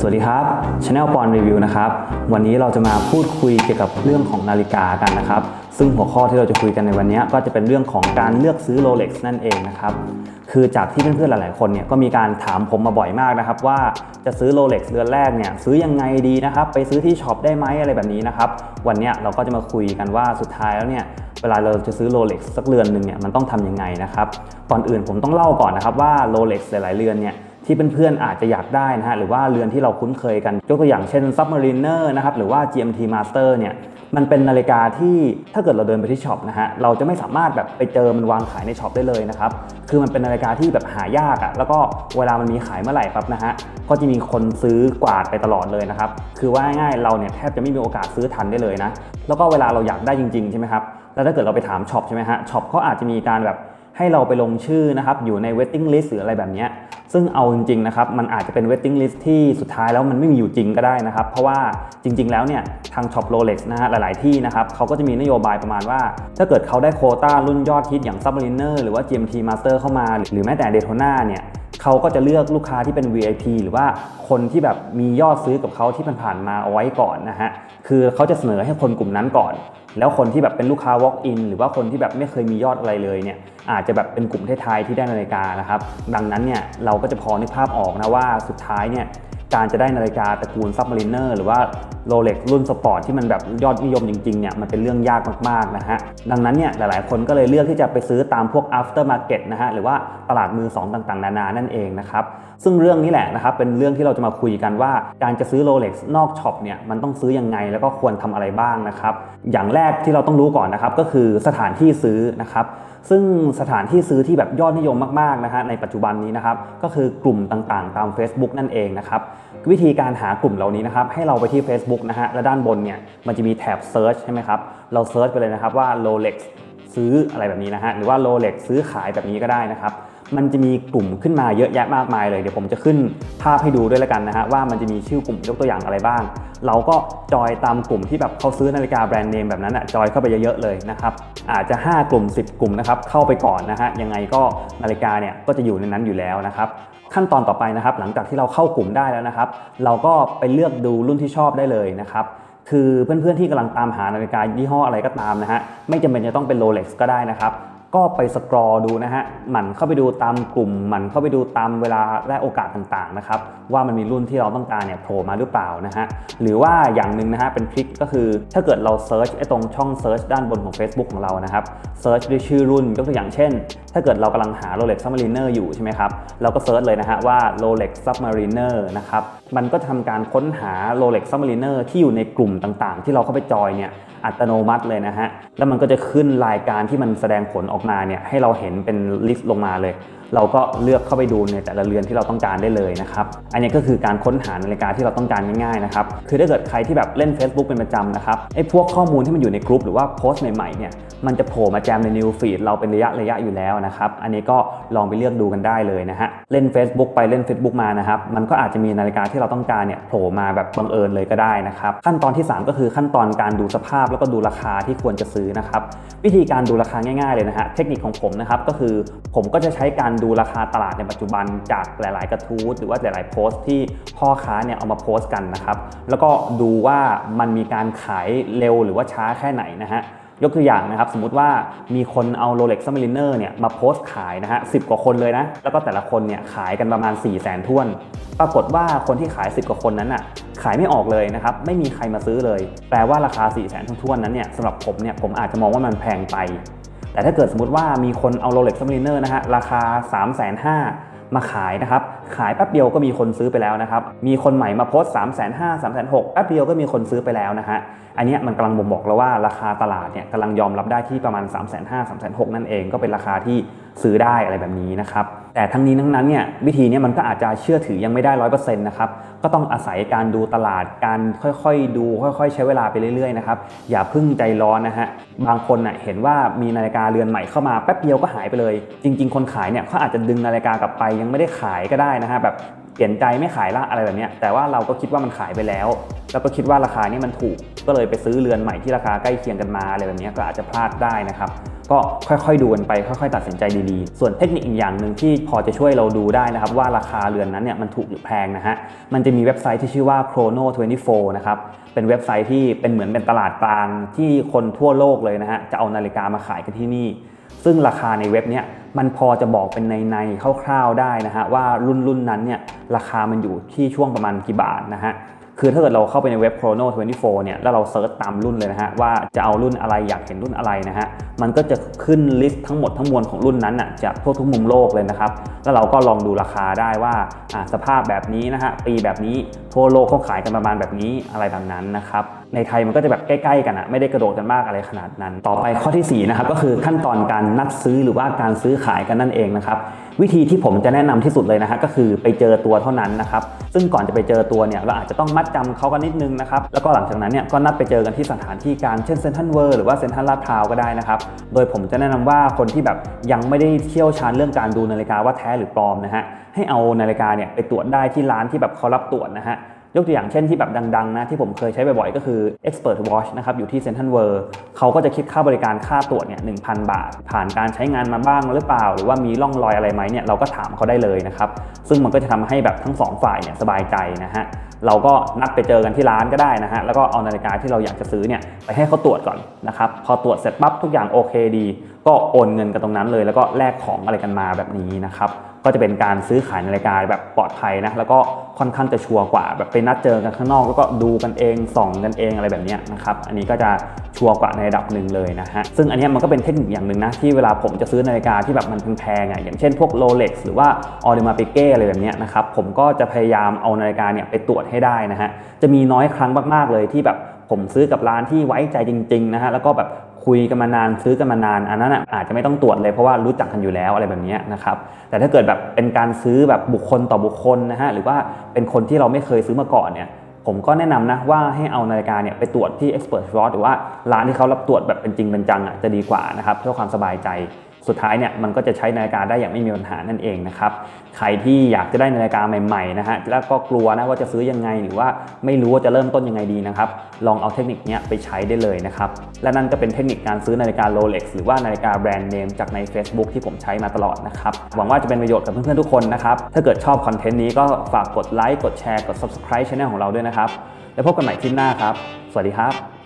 สวัสดีครับ Channel ปอนรีวิวนะครับ วันนี้เราจะมาพูดคุยเกี่ยวกับเรื่องของนาฬิกากันนะครับ ซึ่งหัวข้อที่เราจะคุยกันในวันนี้ก็จะเป็นเรื่องของการเลือกซื้อ Rolex นั่นเองนะครับ คือจากที่เพื่อนๆหลายๆคนเนี่ยก็มีการถามผมมาบ่อยมากนะครับ ว่าจะซื้อ Rolex เรือนแรกเนี่ยซื้อยังไงดีนะครับ ไปซื้อที่ช็อปได้ไหมอะไรแบบนี้นะครับ วันนี้เราก็จะมาคุยกันว่าสุดท้ายแล้วเนี่ยเวลาเราจะซื้อ Rolex สักเรือนหนึ่งเนี่ยมันต้องทำยังไงนะครับ ก่อนอื่นผมต้องเล่าก่อนนะครับว่า Rolex หลายๆเรือนเนี่ย ที่เพื่อนๆอาจจะอยากได้นะฮะหรือว่าเรือนที่เราคุ้นเคยกันยกตัวอย่างเช่น Submariner นะครับหรือว่า GMT Master เนี่ยมันเป็นนาฬิกาที่ถ้าเกิดเราเดินไปที่ช็อปนะฮะเราจะไม่สามารถแบบไปเจอมันวางขายในช็อปได้เลยนะครับคือมันเป็นนาฬิกาที่แบบหายากอะ่ะแล้วก็เวลามันมีขายเมื่อไหร่ครับนะฮะก็จะมีคนซื้อกวาดไปตลอดเลยนะครับคือว่าง่ายๆเราเนี่ยแทบจะไม่มีโอกาสซื้อทันได้เลยนะแล้วก็เวลาเราอยากได้จริงๆใช่ไหมครับแล้วถ้าเกิดเราไปถามช็อปใช่ไหมฮะช็อปเขาอาจจะมีการแบบ ให้เราไปลงชื่อนะครับอยู่ใน waiting list หรืออะไรแบบนี้ซึ่งเอาจริงๆนะครับมันอาจจะเป็น waiting list ที่สุดท้ายแล้วมันไม่มีอยู่จริงก็ได้นะครับ เพราะว่าจริง ๆ แล้วเนี่ยทางช็อป Rolex นะฮะหลายๆที่นะครับเขาก็จะมีนโยบายประมาณว่า ถ้าเกิดเขาได้โคต้ารุ่นยอดฮิตอย่าง Submariner หรือว่า GMT Master เข้ามา หรือแม้แต่ Daytona เนี่ย เขาก็จะเลือกลูกค้าที่เป็น VIP หรือว่าคนที่แบบมียอดซื้อกับเขาที่ผ่านๆมาเอาไว้ก่อนนะฮะ คือเขาจะเสนอให้คนกลุ่มนั้นก่อน แล้วคนที่แบบเป็นลูกค้า walk in หรือว่าคนที่แบบไม่เคยมียอดอะไรเลยเนี่ย อาจจะแบบเป็นกลุ่มท้ายๆที่ได้นาฬิกานะครับ ดังนั้นเนี่ยเราก็จะพอนึกภาพออกนะว่าสุดท้ายเนี่ย การจะได้นาฬิกาตระกูล Submariner หรือว่า Rolex รุ่นสปอร์ตที่มันแบบยอดนิยมจริงๆเนี่ยมันเป็นเรื่องยากมากๆนะฮะ ดังนั้นเนี่ยหลายๆ คนก็เลยเลือกที่จะไปซื้อตามพวก after market นะฮะหรือว่าตลาดมือ2ต่างๆ นานานั่นเองนะครับ ซึ่งเรื่องนี้แหละนะครับเป็นเรื่องที่เราจะมาคุยกันว่า การจะซื้อ Rolex นอกช็อปเนี่ยมันต้องซื้อยังไงแล้วก็ควรทำอะไรบ้างนะครับ อย่างแรกที่เราต้องรู้ก่อนนะครับก็คือสถานที่ซื้อนะครับซึ่งสถานที่ซื้อที่แบบยอดนิยมมากๆนะฮะในปัจจุบันนี้นะครับก็คือกลุ่มต่างๆ ตาม Facebook นั่นเองนะครับ วิธีการหากลุ่มเหล่านี้นะครับให้เราไปที่ Facebook นะฮะและด้านบนเนี่ยมันจะมีแท็บ Search ใช่ไหมครับเราเซิร์ชไปเลยนะครับว่า Rolex ซื้ออะไรแบบนี้นะฮะหรือว่า Rolex ซื้อขายแบบนี้ก็ได้นะครับมันจะมีกลุ่มขึ้นมาเยอะแยะมากมายเลยเดี๋ยวผมจะขึ้นภาพให้ดูด้วยแล้วกันนะฮะว่ามันจะมีชื่อกลุ่มยกตัวอย่างอะไรบ้าง เราก็จอยตามกลุ่มที่แบบเขาซื้อนาฬิกาแบรนด์เนมแบบนั้นอะจอยเข้าไปเยอะๆเลยนะครับอาจจะ 5 กลุ่ม 10 กลุ่มนะครับเข้าไปก่อนนะฮะยังไงก็นาฬิกาเนี่ยก็จะอยู่ในนั้นอยู่แล้วนะครับขั้นตอนต่อไปนะครับหลังจากที่เราเข้ากลุ่มได้แล้วนะครับ เราก็ไปเลือกดูรุ่นที่ชอบได้เลยนะครับ คือเพื่อนๆที่กำลังตามหานาฬิกายี่ห้ออะไรก็ตามนะฮะไม่จำเป็นจะต้องเป็นโรเล็กซ์ก็ได้นะครับ ก็ไปสครอดูนะฮะหมั่นเข้าไปดูตามกลุ่มหมั่นเข้าไปดูตามเวลาและโอกาสต่างๆนะครับว่ามันมีรุ่นที่เราต้องการเนี่ยโผล่มาหรือเปล่านะฮะหรือว่าอย่างหนึ่งนะฮะเป็นทริคก็คือ ถ้าเกิดเราเซิร์ชไอ้ตรงช่องเซิร์ชด้านบนของ Facebook ของเรานะครับเซิร์ชด้วยชื่อรุ่นยกตัวอย่างเช่น ถ้าเกิดเรากำลังหา Rolex Submariner อยู่ใช่ไหมครับเราก็เซิร์ชเลยนะฮะว่า Rolex Submariner นะครับมันก็ทำการค้นหา Rolex Submariner ที่อยู่ในกลุ่มต่างๆ ที่เราเข้าไปจอยเนี่ย อัตโนมัติเลยนะฮะ แล้วมันก็จะขึ้นรายการที่มันแสดงผลออกมาเนี่ยให้เราเห็นเป็นลิสต์ลงมาเลย เราก็เลือกเข้าไปดูในแต่ละเรือนที่เราต้องการได้เลยนะครับ อันนี้ก็คือการค้นหานาฬิกาที่เราต้องการง่ายๆนะครับ คือถ้าเกิดใครที่แบบเล่น Facebook เป็นประจำนะครับไอ้พวกข้อมูลที่มันอยู่ในกลุ่มหรือว่าโพสต์ใหม่ๆเนี่ย มันจะโผล่มาแจมในนิวฟีดเราเป็นระยะระยะอยู่แล้วนะครับ อันนี้ก็ลองไปเลือกดูกันได้เลยนะฮะ เล่น Facebook ไปเล่น Facebook มานะครับ มันก็อาจจะมีนาฬิกาที่เราต้องการเนี่ยโผล่มาแบบบังเอิญเลยก็ได้นะครับ ขั้นตอนที่ 3 ก็คือขั้นตอนการดูสภาพแล้วก็ดูราคาที่ควรจะซื้อนะครับ วิธีการดูราคาง่ายๆเลยนะฮะ เทคนิคของผมนะครับก็คือผมก็จะใช้การดูราคาตลาดในปัจจุบันจากหลาย ๆ กระทู้หรือว่าหลาย ๆ โพสต์ที่พ่อค้าเนี่ยเอามาโพสต์กันนะครับ แล้วก็ดูว่ามันมีการขายเร็วหรือว่าช้าแค่ไหนนะฮะ ยกตัวอย่างนะครับสมมติว่ามีคนเอา Rolex Submariner เนี่ยมาโพสต์ขายนะฮะสิกว่าคนเลยนะ แล้วก็แต่ละคนเนี่ยขายกันประมาณ 4 0 0 0 0 0ท้วน ปรากฏว่าคนที่ขาย 10 กว่าคนนั้นน่ะขายไม่ออกเลยนะครับไม่มีใครมาซื้อเลย แปลว่าราคา 4 0 0 0 0 0ท้วนนั้นเนี่ยสำหรับผมเนี่ยผมอาจจะมองว่ามันแพงไป แต่ถ้าเกิดสมมติว่ามีคนเอา Rolex Submariner นะฮะราคา 3 5 0 0 0 มาขายนะครับ ขายแป๊บเดียวก็มีคนซื้อไปแล้วนะครับ มีคนใหม่มาโพสต์3 5 0 0 0 0 3 6 0 0แป๊บเดียวก็มีคนซื้อไปแล้วนะฮะ อันนี้มันกำลังบ่งบอกแล้วว่าราคาตลาดเนี่ยกำลังยอมรับได้ที่ประมาณ 3 5 0 0 0 0 3 6 0 0 0นั่นเองก็เป็นราคาที่ซื้อได้อะไรแบบนี้นะครับ แต่ทั้งนี้ทั้งนั้นเนี่ยวิธีเนี้มันก็อาจจะเชื่อถือยังไม่ได้ร้อยเปอร์เซ็นต์นะครับก็ต้องอาศัยการดูตลาดการค่อยๆ ดูค่อยๆ ใช้เวลาไปเรื่อยๆนะครับอย่าพึ่งใจร้อนนะฮะบางคนน่ะเห็นว่ามีนาฬิกาเรือนใหม่เข้ามาแป๊บเดียวก็หายไปเลย จริง ๆ คนขายเนี่ยเขาอาจจะดึงนาฬิกากลับไปยังไม่ได้ขายก็ได้นะฮะแบบเปลี่ยนใจไม่ขายละอะไรแบบเนี้ยแต่ว่าเราก็คิดว่ามันขายไปแล้ว แล้วก็คิดว่าราคานี้มันถูกก็เลยไปซื้อเรือนใหม่ที่ราคาใกล้เคียงกันมาอะไรแบบเนี้ยก็อาจจะพลาดได้นะครับ ก็ค่อยๆดูกันไปค่อย ๆ ตัดสินใจดีๆ ส่วนเทคนิคอีกอย่างหนึ่งที่พอจะช่วยเราดูได้นะครับว่าราคาเรือนนั้นเนี่ยมันถูกหรือแพงนะฮะมันจะมีเว็บไซต์ที่ชื่อว่า Chrono 24นะครับเป็นเว็บไซต์ที่เป็นเหมือนเป็นตลาดกลางที่คนทั่วโลกเลยนะฮะจะเอานาฬิกามาขายกันที่นี่ ซึ่งราคาในเว็บเนี้ยมันพอจะบอกเป็นในในคร่าวๆได้นะฮะว่ารุ่นรุ่นนั้นเนี่ยราคามันอยู่ที่ช่วงประมาณกี่บาทนะฮะ คือถ้าเกิดเราเข้าไปในเว็บ Chrono 24 เนี่ย แล้วเราเซิร์ชตามรุ่นเลยนะฮะ ว่าจะเอารุ่นอะไรอยากเห็นรุ่นอะไรนะฮะ มันก็จะขึ้นลิสต์ทั้งหมดทั้งมวลของรุ่นนั้นน่ะจากทั่วทุกมุมโลกเลยนะครับ แล้วเราก็ลองดูราคาได้ว่าอะสภาพแบบนี้นะฮะ ปีแบบนี้ทั่วโลกเขาขายกันประมาณแบบนี้อะไรแบบนั้นนะครับ ในไทยมันก็จะแบบใกล้ๆกันอะไม่ได้กระโดดกันมากอะไรขนาดนั้น ต่อไปข้อที่ 4 นะครับ ก็คือขั้นตอนการนัดซื้อหรือว่าการซื้อขายกันนั่นเองนะครับวิธีที่ผมจะแนะนำที่สุดเลยนะฮะก็คือไปเจอตัวเท่านั้นนะครับซึ่งก่อนจะไปเจอตัวเนี่ยเราอาจจะต้องมัดจำเขากันนิดนึงนะครับแล้วก็หลังจากนั้นเนี่ยก็นัดไปเจอกันที่สถานที่การเช่นเซนทันเวิร์หรือว่าเซนทันลาดพร้าวก็ได้นะครับโดยผมจะแนะนำว่าคนที่แบบยังไม่ได้เชี่ยวชาญเรื่องการดูนาฬิกาว่าแท้หรือปลอมนะฮะให้เอานาฬิกาเนี่ยไปตรวจได้ที่ร้านที่แบบเขารับตรวจนะฮะ ยกตัวอย่างเช่นที่แบบดังๆนะที่ผมเคยใช้บ่อยๆ ก็คือ Expert Watch นะครับอยู่ที่ Central World เขาก็จะคิดค่าบริการค่าตรวจเนี่ย1,000 บาท ผ่านการใช้งานมาบ้างหรือเปล่า หรือว่ามีร่องรอยอะไรไหมเนี่ยเราก็ถามเขาได้เลยนะครับซึ่งมันก็จะทำให้แบบทั้งสองฝ่ายเนี่ยสบายใจนะฮะเราก็นัดไปเจอกันที่ร้านก็ได้นะฮะแล้วก็เอานาฬิกาที่เราอยากจะซื้อเนี่ยไปให้เขาตรวจก่อนนะครับพอตรวจเสร็จปั๊บทุกอย่างโอเคดี ก็โอนเงินกันตรงนั้นเลย แล้วก็แลกของอะไรกันมาแบบนี้นะครับ ก็จะเป็นการซื้อขายนาฬิกาแบบปลอดภัยนะแล้วก็ค่อนข้างจะชัวร์กว่าแบบไปนัดเจอกันข้างนอก แล้วก็ดูกันเองส่องกันเองอะไรแบบนี้นะครับอันนี้ก็จะชัวร์กว่าในระดับหนึ่งเลยนะฮะซึ่งอันนี้มันก็เป็นเทคนิคอย่างหนึ่งนะที่เวลาผมจะซื้อนาฬิกาที่แบบมันแพงๆอะอย่างเช่นพวก Rolex หรือว่า a u d e m a p i q u e อะไรแบบนี้นะครับผมก็จะพยายามเอานาฬิกาเนี่ยไปตรวจให้ได้นะฮะจะมีน้อยครั้งมากๆเลยที่แบบผมซื้อกับร้านที่ไว้ใจจริงๆนะฮะแล้วก็แบบ คุยกันมานานซื้อกันมานานอันนั้นอาจจะไม่ต้องตรวจเลยเพราะว่ารู้จักกันอยู่แล้วอะไรแบบนี้นะครับแต่ถ้าเกิดแบบเป็นการซื้อแบบบุคคลต่อบุคคลนะฮะหรือว่าเป็นคนที่เราไม่เคยซื้อมาก่อนเนี่ยผมก็แนะนำนะว่าให้เอานาฬิกาเนี่ยไปตรวจที่ Expert Slot หรือว่าร้านที่เขารับตรวจแบบเป็นจริงเป็นจังอะจะดีกว่านะครับเพื่อความสบายใจ สุดท้ายเนี่ยมันก็จะใช้นาฬิกาได้อย่างไม่มีปัญหานั่นเองนะครับ ใครที่อยากจะได้นาฬิกาใหม่ๆนะฮะแล้วก็กลัวนะว่าจะซื้อยังไงหรือว่าไม่รู้ว่าจะเริ่มต้นยังไงดีนะครับ ลองเอาเทคนิคนี้ไปใช้ได้เลยนะครับ และนั่นก็เป็นเทคนิคการซื้อนาฬิกา Rolex หรือว่านาฬิกาแบรนด์เนมจากใน Facebook ที่ผมใช้มาตลอดนะครับ หวังว่าจะเป็นประโยชน์กับเพื่อนๆทุกคนนะครับ ถ้าเกิดชอบคอนเทนต์นี้ก็ฝากกดไลค์กดแชร์กด Subscribe Channel ของเราด้วยนะครับ แล้วพบกันใหม่คลิปหน้าครับ สวัสดีครับ